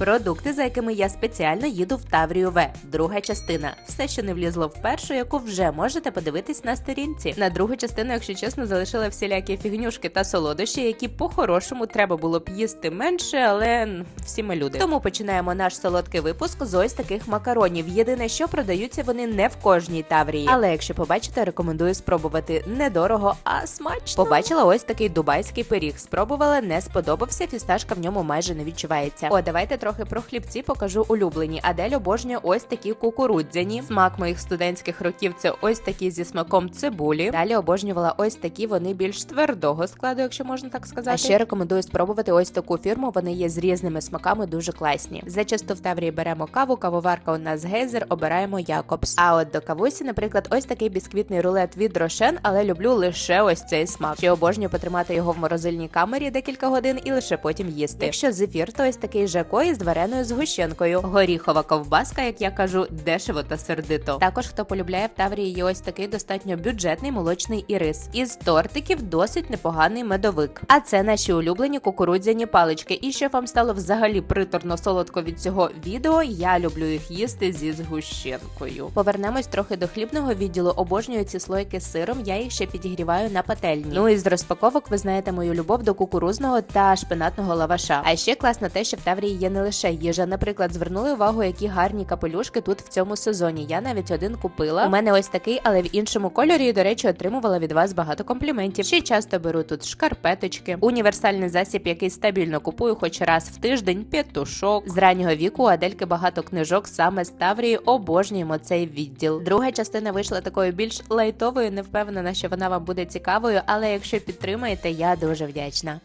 Продукти, за якими я спеціально їду в Таврію В. Друга частина. Все, що не влізло в першу, яку вже можете подивитись на сторінці. На другу частину, якщо чесно, залишила всілякі фігнюшки та солодощі, які по-хорошому треба було б їсти менше, але всі ми люди. Тому починаємо наш солодкий випуск з ось таких макаронів. Єдине, що продаються вони не в кожній Таврії. Але якщо побачите, рекомендую спробувати недорого, а смачно. Побачила ось такий дубайський пиріг. Спробувала, не сподобався. Фісташка в ньому майже не відчувається. О, давайте трохи про хлібці покажу улюблені. Адель обожнює ось такі кукурудзяні. Смак моїх студентських років це ось такі зі смаком цибулі. Далі обожнювала ось такі. Вони більш твердого складу, якщо можна так сказати. А ще рекомендую спробувати ось таку фірму. Вони є з різними смаками, дуже класні. Зачасту в Таврії беремо каву. Кавоварка у нас гейзер, обираємо Якобс. А от до кавусі, наприклад, ось такий бісквітний рулет від Рошен, але люблю лише ось цей смак. Ще обожнюю потримати його в морозильній камері декілька годин і лише потім їсти. Якщо зефір, то ось такий жако із вареною згущенкою. Горіхова ковбаска, як я кажу, дешево та сердито. Також хто полюбляє в Таврії, є ось такий достатньо бюджетний молочний ірис. Із тортиків досить непоганий медовик. А це наші улюблені кукурудзяні палички. І щоб вам стало взагалі приторно солодко від цього відео, я люблю їх їсти зі згущенкою. Повернемось трохи до хлібного відділу. Обожнюю ці слойки з сиром. Я їх ще підігріваю на пательні. Ну і з розпаковок ви знаєте мою любов до кукурузного та шпинатного лаваша. А ще класно те, що в Таврії є не лише їжа. Наприклад, звернули увагу, які гарні капелюшки тут в цьому сезоні. Я навіть один купила. У мене ось такий, але в іншому кольорі. До речі, отримувала від вас багато компліментів. Ще часто беру тут шкарпеточки, універсальний засіб, який стабільно купую, хоч раз в тиждень, п'ятушок. З раннього віку Адельки багато книжок саме з Таврії. Обожнюємо цей відділ. Друга частина вийшла такою більш лайтовою. Не впевнена, що вона вам буде цікавою, але якщо підтримаєте, я дуже вдячна.